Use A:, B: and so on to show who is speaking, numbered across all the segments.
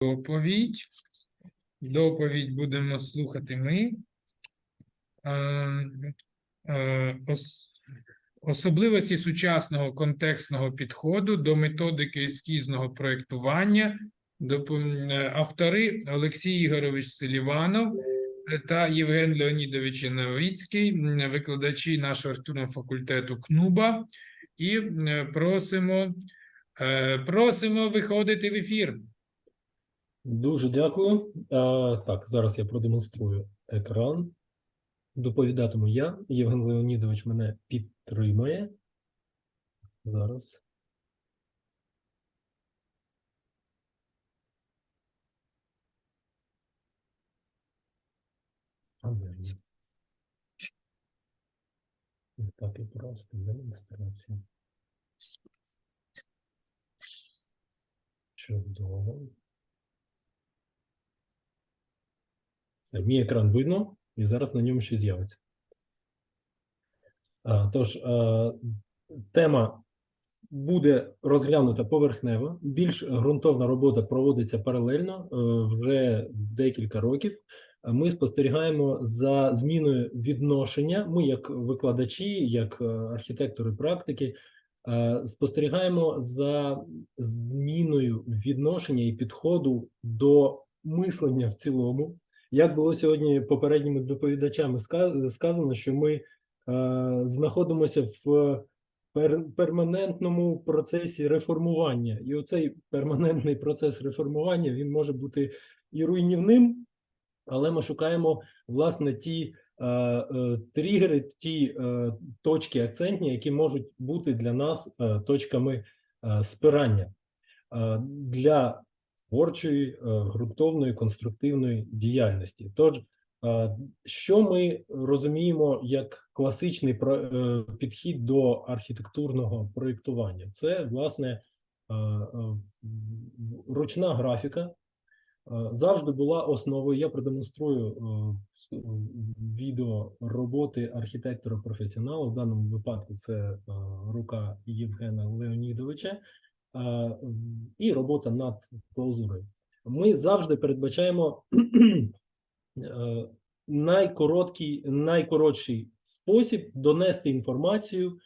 A: доповідь. Доповідь будемо слухати ми. Е, е, ос- Особливості сучасного контекстного підходу до методики ескізного проєктування. Е, Автори Олексій Ігорович Селіванов та Євген Леонідович Новицький, м, викладачі нашого архітектурного факультету КНУБА. І просимо, просимо виходити в ефір.
B: Дуже дякую. А, так, зараз я продемонструю екран. Доповідатиму я. Євген Леонідович мене підтримає. Зараз. Так і просто демонстрація. Чудово. Все, мій екран видно, і зараз на ньому щось з'явиться. Тож, тема буде розглянута поверхнево. Більш ґрунтовна робота проводиться паралельно е, вже декілька років. Ми спостерігаємо за зміною відношення. Ми, як викладачі, як е, архітектори практики, е, спостерігаємо за зміною відношення і підходу до мислення в цілому. Як було сьогодні попередніми доповідачами сказано, що ми е, знаходимося в пер- перманентному процесі реформування, і оцей перманентний процес реформування він може бути і руйнівним, але ми шукаємо власне ті е, е, тригери, ті е, точки акцентні, які можуть бути для нас е, точками е, спирання. Е, для творчої, е, ґрунтовної, конструктивної діяльності. Тож, е, що ми розуміємо як класичний е, підхід до архітектурного проєктування? Це власне ручна графіка. Завжди була основою. Я продемонструю відео роботи архітектора-професіонала. В даному випадку це рука Євгена Леонідовича і робота над клаузурою. Ми завжди передбачаємо е, найкороткий, найкоротший спосіб донести інформацію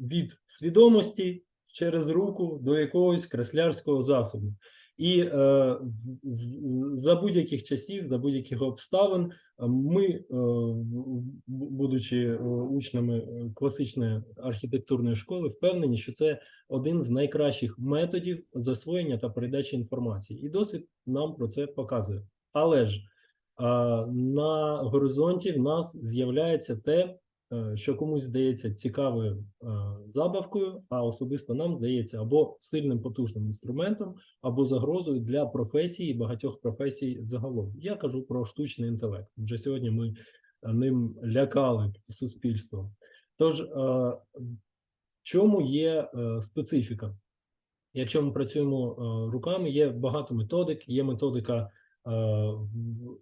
B: від свідомості через руку до якогось креслярського засобу. І е, за будь-яких часів, за будь-яких обставин, е, ми, е, будучи е, учнями е, класичної архітектурної школи, впевнені, що це один з найкращих методів засвоєння та передачі інформації. І досвід нам про це показує. Але ж а, на горизонті в нас з'являється те, е, що комусь здається цікавою е, забавкою, а особисто нам здається або сильним потужним інструментом, або загрозою для професії багатьох професій загалом. Я кажу про штучний інтелект. Вже сьогодні ми е, ним лякали суспільство. Тож, е, в чому є е, специфіка? Якщо ми працюємо е, руками, є багато методик, є методика е,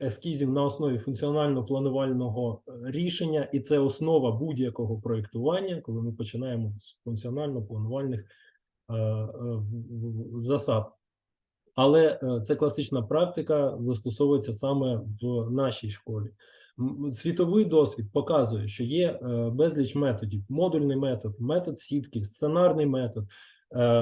B: ескізів на основі функціонально-планувального е, рішення, і це основа будь-якого проєктування, коли ми починаємо з функціонально-планувальних е, е, засад. Але е, це класична практика застосовується саме в нашій школі. Світовий досвід показує, що є е, безліч методів: модульний метод, метод сітки, сценарний метод, е,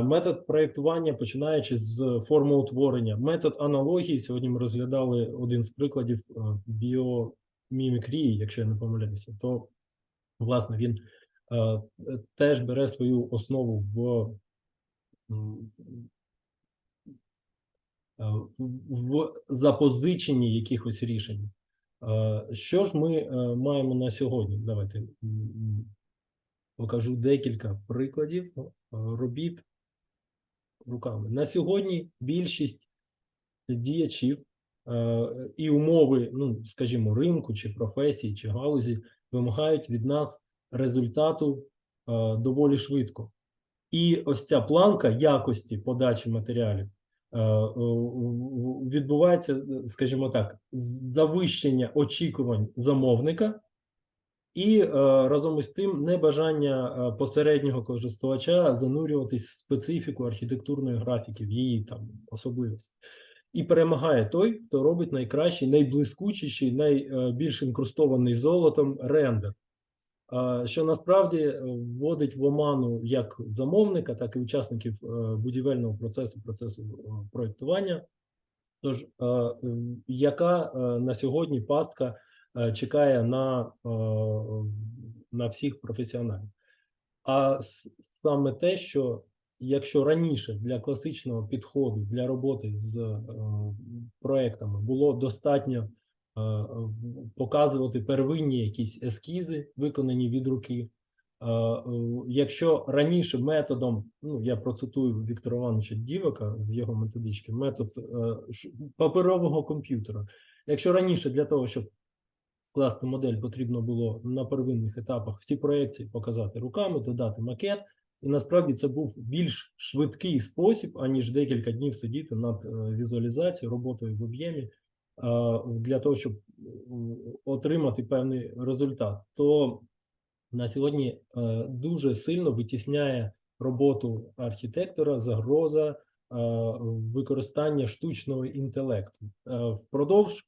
B: метод проєктування, починаючи з формоутворення, метод аналогії. Сьогодні ми розглядали один з прикладів е, біомімікрії, якщо я не помиляюся, то власне він е, теж бере свою основу в е, в- запозиченні якихось рішень. Е, Що ж ми е, маємо на сьогодні? Давайте покажу декілька прикладів е, робіт руками. На сьогодні більшість діячів е, і умови, ну скажімо, ринку чи професії, чи галузі вимагають від нас результату е, доволі швидко. І ось ця планка якості подачі матеріалів відбувається, скажімо так, завищення очікувань замовника, і е, разом із тим небажання е, посереднього користувача занурюватись в специфіку архітектурної графіки, в її там особливості. і перемагає той, хто робить найкращий, найблискучіший, найбільш інкрустований золотом рендер. Що насправді е, вводить в оману як замовника, так і учасників е, будівельного процесу, процесу е, проєктування. Тож, е, яка е, на сьогодні пастка е, чекає на, е, на всіх професіоналів? А саме те, що якщо раніше для класичного підходу для роботи з е, проектами було достатньо е, показувати первинні якісь ескізи, виконані від руки. Е, е, Якщо раніше методом, ну я процитую Віктора Івановича Дівака з його методички, метод е, паперового комп'ютера. Якщо раніше для того, щоб скласти модель, потрібно було на первинних етапах всі проекції показати руками, додати макет, і насправді це був більш швидкий спосіб, аніж декілька днів сидіти над е, візуалізацією, роботою в об'ємі е, для того, щоб отримати певний результат. То на сьогодні е, дуже сильно витісняє роботу архітектора загроза е, використання штучного інтелекту. Е, Впродовж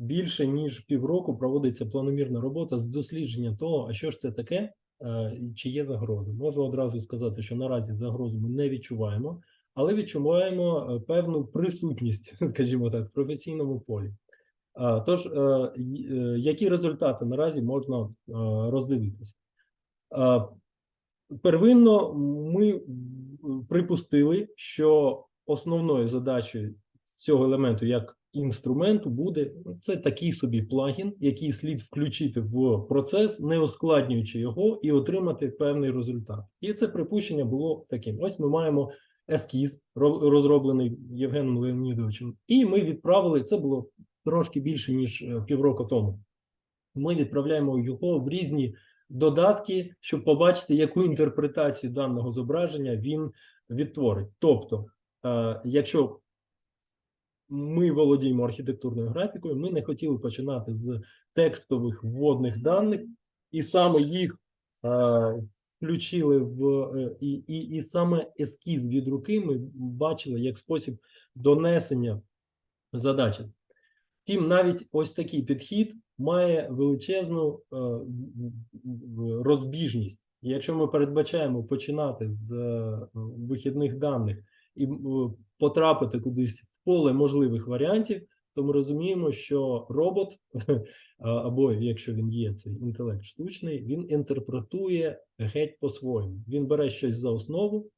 B: більше ніж півроку проводиться планомірна робота з дослідження того, а що ж це таке, е, чи є загроза. Можу одразу сказати, що наразі загрозу ми не відчуваємо, але відчуваємо е, певну присутність, скажімо так, в професійному полі. Тож, е, е, які результати наразі можна роздивитися? Первинно ми припустили, що основною задачею цього елементу як інструменту буде це такий собі плагін, який слід включити в процес, не ускладнюючи його, і отримати певний результат. І це припущення було таким: ось ми маємо ескіз, розроблений Євгеном Леонідовичем, і ми відправили це було трошки більше ніж е, півроку тому. Ми відправляємо його в різні додатки, щоб побачити, яку інтерпретацію даного зображення він відтворить. Тобто, е, якщо ми володіємо архітектурною графікою, ми не хотіли починати з текстових вводних даних, і саме їх е, включили в е, і, і, і саме ескіз від руки ми бачили як спосіб донесення задачі. Втім, навіть ось такий підхід має величезну е, розбіжність. І Якщо ми передбачаємо починати з е, вихідних даних і е, потрапити кудись поле можливих варіантів, то ми розуміємо, що робот, або якщо він є цей інтелект штучний, він інтерпретує геть по-своєму. Він бере щось за основу,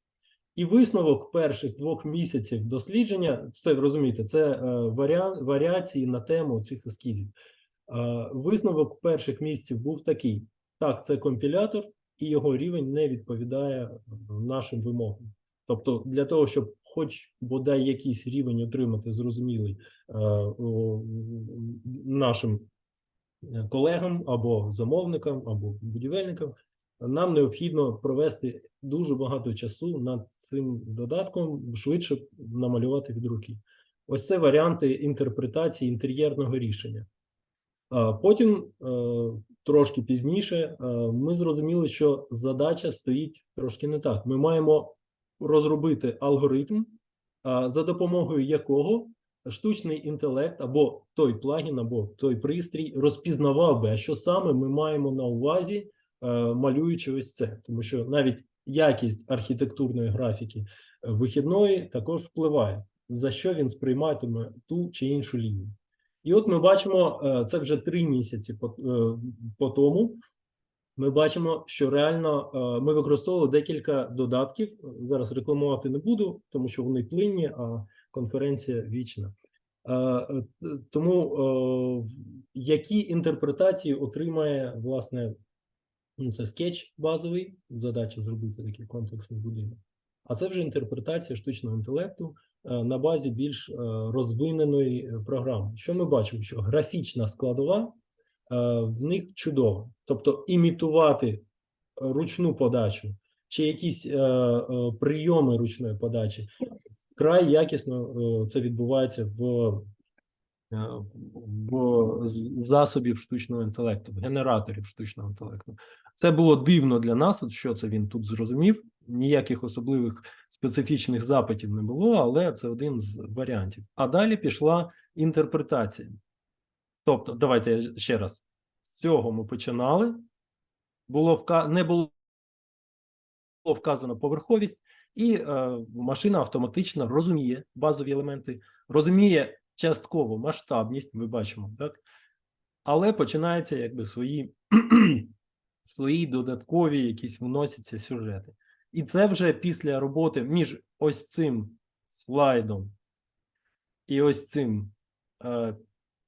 B: і висновок перших двох місяців дослідження, це розумієте, це е, варіа- варіації на тему цих ескізів. Висновок перших місяців був такий: так, це компілятор, і його рівень не відповідає нашим вимогам. Тобто, для того, щоб хоч бодай якийсь рівень отримати зрозумілий е, нашим е, колегам або замовникам, або будівельникам, нам необхідно провести дуже багато часу над цим додатком, швидше намалювати від руки. Ось це варіанти інтерпретації інтер'єрного рішення. Потім, е, трошки пізніше, ми зрозуміли, що задача стоїть трошки не так. Ми маємо розробити алгоритм, за допомогою якого штучний інтелект або той плагін, або той пристрій розпізнавав би, а що саме ми маємо на увазі, е, малюючи ось це, тому що навіть якість архітектурної графіки е, вихідної також впливає, за що він сприйматиме ту чи іншу лінію. І от ми бачимо, е, це вже три місяці по, по тому. Ми бачимо, що реально е, ми використовували декілька додатків. Зараз рекламувати не буду, тому що вони плинні, а конференція вічна. Е, е, Тому які інтерпретації отримає власне ну, це скетч базовий, задача зробити такий комплексний будинок. А це вже інтерпретація штучного інтелекту на базі більш розвиненої програми. Що ми бачимо? Що графічна складова в них чудова. Тобто імітувати ручну подачу чи якісь е, е, прийоми ручної подачі, край якісно е, це відбувається в, е, в засобів штучного інтелекту, в генераторів штучного інтелекту. Це було дивно для нас, от що це він тут зрозумів. ніяких особливих специфічних запитів не було, але це один з варіантів. А далі пішла інтерпретація. Тобто, давайте ще раз. З цього ми починали. Було вка... не було вказано поверховість, і е, машина автоматично розуміє базові елементи, розуміє частково масштабність, ми бачимо, так? Але починаються якби свої, свої додаткові якісь вносяться сюжети. І це вже після роботи між ось цим слайдом і ось цим е,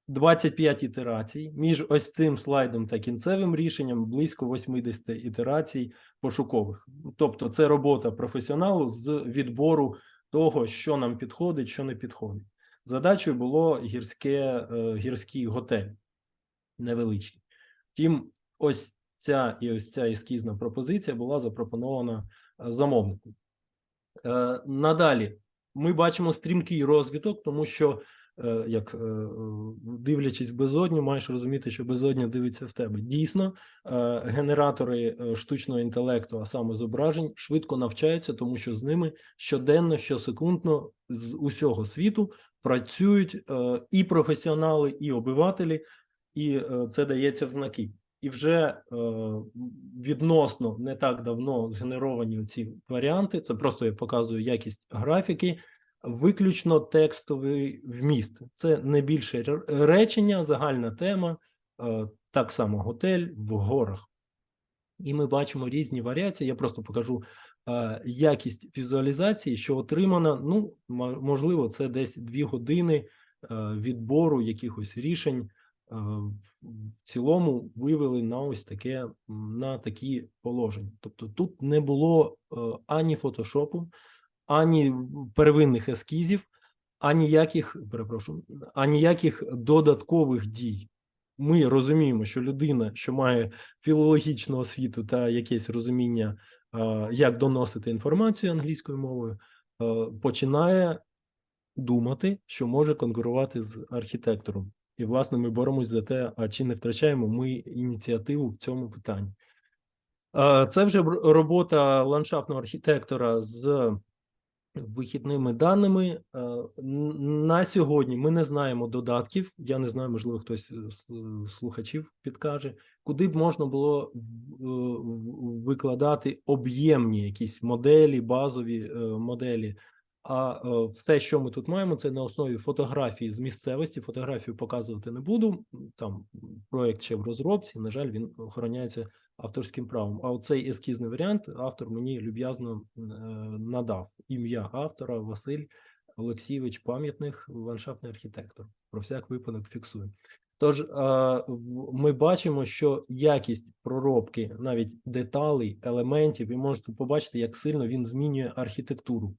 B: 25 ітерацій, між ось цим слайдом та кінцевим рішенням близько 80 ітерацій пошукових. Тобто, це робота професіоналу з відбору того, що нам підходить, що не підходить. Задачею було гірське, е, гірський готель невеличкий. Втім, ось ця і ось ця ескізна пропозиція була запропонована е, замовнику. Е, Надалі ми бачимо стрімкий розвиток, тому що, як е, е, дивлячись безодню, маєш розуміти, що безодня дивиться в тебе. Дійсно, е, генератори е, штучного інтелекту, а саме зображень, швидко навчаються, тому що з ними щоденно, щосекундно з усього світу працюють е, і професіонали, і обивателі, і е, це дається в знаки. І вже е, відносно не так давно згенеровані ці варіанти. Це просто я показую якість графіки, виключно текстовий вміст. Це не більше речення, загальна тема, е, так само готель в горах. І ми бачимо різні варіації. Я просто покажу е, якість візуалізації, що отримана. Ну, мо- можливо, це десь дві години е, відбору якихось рішень. В цілому вивели на ось таке на такі положення. Тобто тут не було ані фотошопу, ані первинних ескізів, ані яких, перепрошую, аніяких додаткових дій. Ми розуміємо, що людина, що має філологічну освіту та якесь розуміння, як доносити інформацію англійською мовою, починає думати, що може конкурувати з архітектором. І, власне, ми боремось за те, а чи не втрачаємо ми ініціативу в цьому питанні. Це вже робота ландшафтного архітектора з вихідними даними. Е, На сьогодні ми не знаємо додатків. Я не знаю, можливо, хтось з слухачів підкаже, куди б можна було викладати об'ємні якісь моделі, базові е, моделі. А е, все, що ми тут маємо, це на основі фотографії з місцевості. Фотографію показувати не буду. Там проєкт ще в розробці. На жаль, він охороняється авторським правом. А оцей ескізний варіант автор мені люб'язно надав ім'я автора Василь Олексійович Пам'ятних, ландшафтний архітектор. Про всяк випадок фіксую. Тож е, ми бачимо, що якість проробки навіть деталей, елементів, ви можете побачити, як сильно він змінює архітектуру.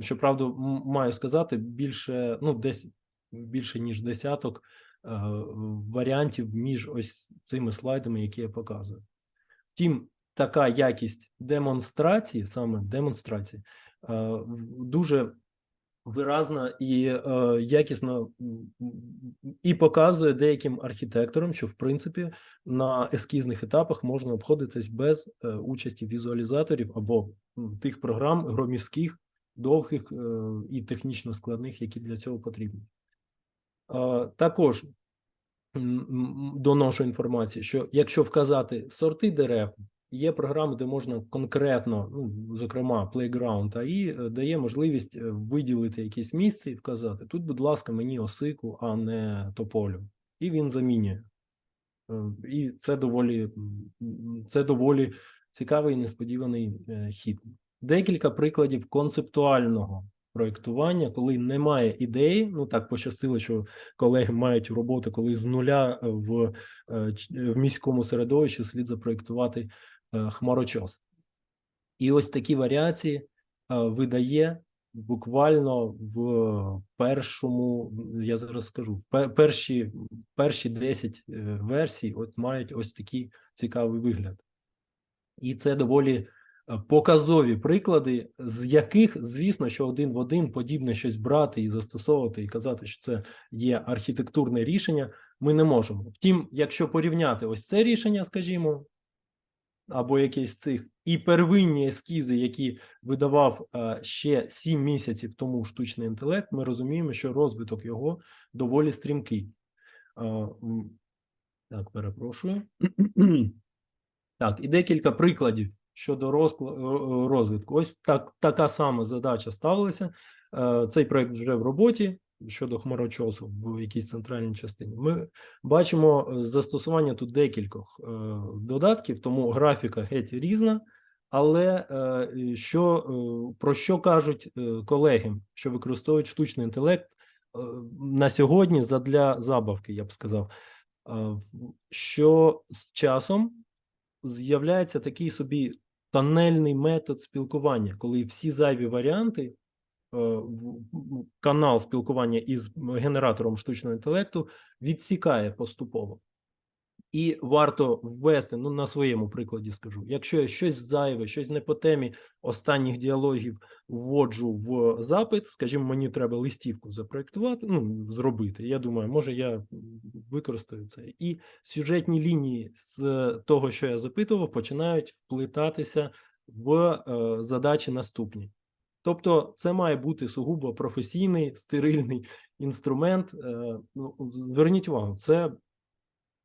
B: Щоправда, маю сказати, більше, ну, десь більше ніж десяток е, варіантів між ось цими слайдами, які я показую. Втім, така якість демонстрації, саме демонстрації, дуже виразна і е, якісно і показує деяким архітекторам, що в принципі на ескізних етапах можна обходитись без е, участі візуалізаторів або тих програм громіських, довгих е, і технічно складних, які для цього потрібні. Е, Також доношу інформацію, що якщо вказати сорти дерев, є програми, де можна конкретно, ну, зокрема, Playground AI е, дає можливість е, виділити якесь місце і вказати: тут, будь ласка, мені осику, а не тополю. І він замінює. Е, І це доволі, це доволі цікавий і несподіваний хід. Декілька прикладів концептуального проєктування, коли немає ідеї. Ну так пощастило, що колеги мають роботи, коли з нуля в, в міському середовищі слід запроєктувати хмарочос. І ось такі варіації видає буквально в першому, я зараз скажу, пе- перші, перші 10 е, версій от мають ось такий цікавий вигляд. І це доволі е, показові приклади, з яких, звісно, що один в один подібне щось брати і застосовувати, і казати, що це є архітектурне рішення, ми не можемо. Втім, якщо порівняти ось це рішення, скажімо, або якесь з цих, і первинні ескізи, які видавав е, ще 7 місяців тому штучний інтелект, ми розуміємо, що розвиток його доволі стрімкий. Е, Так, перепрошую. Так, і декілька прикладів щодо е, розвитку. Ось так, така сама задача ставилася. Цей проект вже в роботі щодо хмарочосу в якійсь центральній частині. Ми бачимо е, застосування тут декількох е, додатків, тому графіка геть різна. Але е, що, про що кажуть колеги, що використовують штучний інтелект на сьогодні задля забавки, я б сказав, що з часом з'являється такий собі тоннельний метод спілкування, коли всі зайві варіанти, канал спілкування із генератором штучного інтелекту відсікає поступово. І варто ввести, ну на своєму прикладі скажу, якщо я щось зайве, щось не по темі останніх діалогів вводжу в запит, скажімо, мені треба листівку запроектувати, ну зробити. Я думаю, може я використаю це. І сюжетні лінії з того, що я запитував, починають вплітатися в е, задачі наступні. Тобто, це має бути сугубо професійний стерильний інструмент. Е, ну, зверніть увагу, це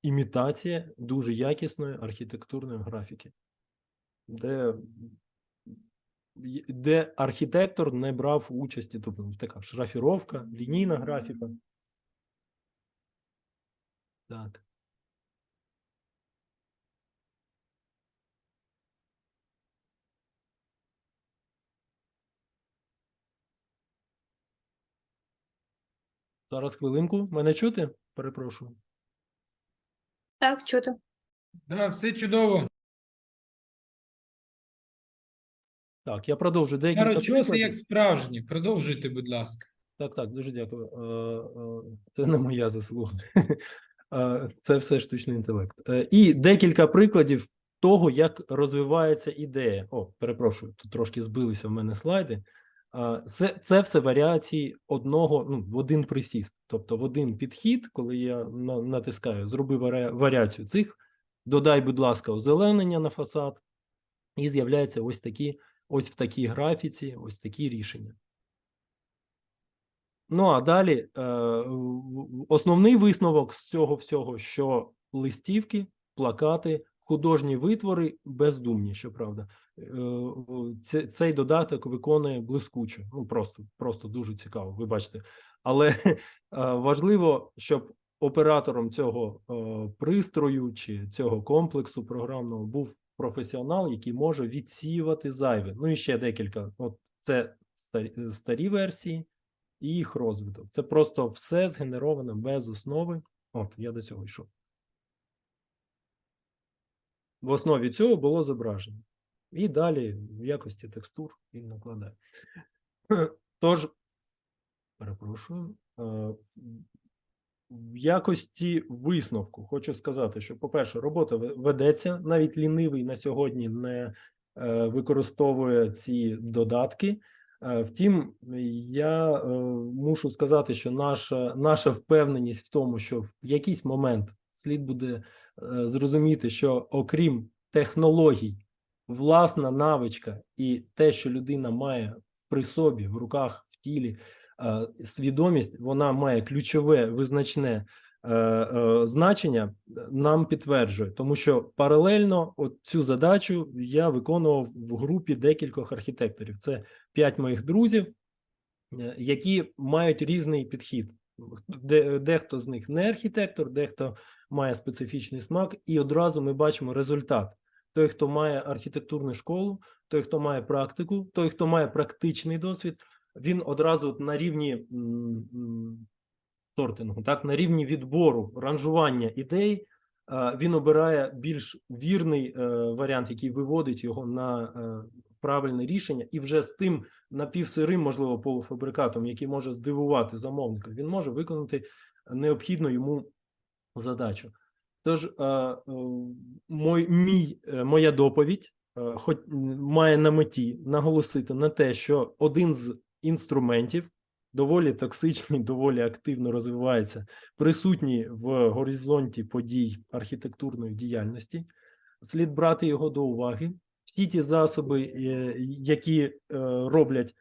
B: імітація дуже якісної архітектурної графіки, де, де архітектор не брав участі, тобто така шрафіровка, лінійна графіка. Так. Зараз хвилинку. Мене чути? Перепрошую.
C: Так, чути.
A: Да, все чудово.
B: Так, я продовжу декілька
A: Нарочоси як справжні. Продовжуйте, будь ласка.
B: Так, так, дуже дякую. Е, е, Це не моя заслуга. Е, Це все штучний інтелект. І декілька прикладів того, як розвивається ідея. О, перепрошую, тут трошки збилися в мене слайди. Е, Це, це все варіації одного, ну, в один присіст. Тобто в один підхід, коли я натискаю, зроби варіацію цих, додай, будь ласка, озеленення на фасад, і з'являються ось такі, ось в такій графіці, ось такі рішення. Ну а далі е, основний висновок з цього всього, що листівки, плакати, художні витвори бездумні, щоправда. Е, цей додаток виконує блискуче. Ну просто, просто дуже цікаво. Ви бачите. Але важливо, щоб оператором цього е, пристрою чи цього комплексу програмного був професіонал, який може відсіювати зайве. Ну і ще декілька. От це старі, версії і їх розвиток. Це просто все згенеровано без основи. От, я до цього йшов. В основі цього було зображення. І далі в якості текстур він накладає. Тож, перепрошую, е, в якості висновку хочу сказати, що, по-перше, робота ведеться, навіть лінивий на сьогодні не е, використовує ці додатки. Е, Втім, я мушу сказати, що наша, наша впевненість в тому, що в якийсь момент слід буде зрозуміти, що окрім технологій, власна навичка і те, що людина має при собі, в руках, в тілі, е, свідомість, вона має ключове визначне е, е, значення, нам підтверджує, тому що паралельно цю задачу я виконував в групі декількох архітекторів. Це п'ять моїх друзів, е, які мають різний підхід. Де, дехто з них не архітектор, дехто має специфічний смак, і одразу ми бачимо результат. Той, хто має архітектурну школу, той, хто має практику, той, хто має практичний досвід, він одразу на рівні сортингу, так, на рівні відбору, ранжування ідей, е, він обирає більш вірний е, варіант, який виводить його на е, правильне рішення, і вже з тим напівсирим, можливо, полуфабрикатом, який може здивувати замовника, він може виконати необхідну йому задачу. Тож, е, е, мой, мій, е, моя доповідь хоч має на меті наголосити на те, що один з інструментів доволі токсичний, доволі активно розвивається, присутній в горизонті подій архітектурної діяльності. Слід брати його до уваги всі ті засоби, е, які е, роблять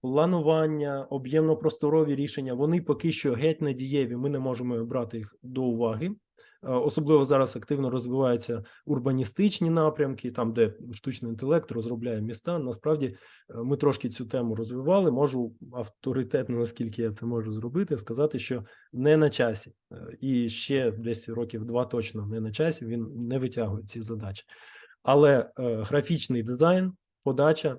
B: планування, об'ємно-просторові рішення, вони поки що геть не дієві. Ми не можемо брати їх до уваги. Е, Особливо зараз активно розвиваються урбаністичні напрямки, там де штучний інтелект розробляє міста. Насправді ми трошки цю тему розвивали. Можу авторитетно, наскільки я це можу зробити, сказати, що не на часі, і ще десь років два точно не на часі. Він не витягує ці задачі. Але е, графічний дизайн, подача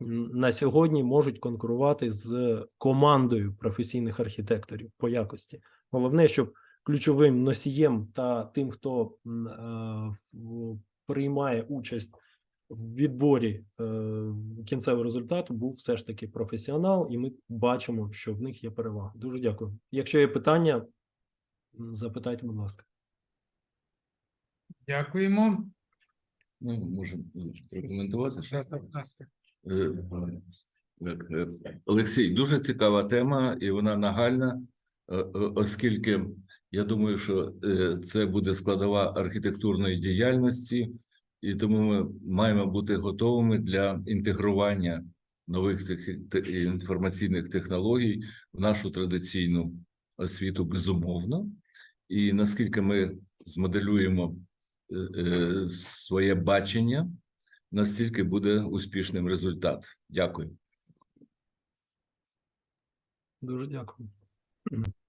B: на сьогодні можуть конкурувати з командою професійних архітекторів по якості. Головне, щоб ключовим носієм та тим, хто е, приймає участь в відборі е, кінцевого результату, був все ж таки професіонал, і ми бачимо, що в них є перевага. Дуже дякую. Якщо є питання, запитайте, будь ласка.
A: Дякуємо.
D: Ну, можемо прокоментувати. Е, так, е, Олексій, дуже цікава тема, і вона нагальна, е, е, оскільки я думаю, що е, це буде складова архітектурної діяльності, і тому ми маємо бути готовими для інтегрування нових цих інформаційних технологій в нашу традиційну освіту, безумовно. І наскільки ми змоделюємо е, е, своє бачення, настільки буде успішним результат. Дякую.
B: Дуже дякую.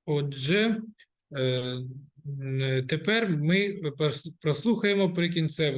A: Отже, е, тепер ми прослухаємо прикінцеву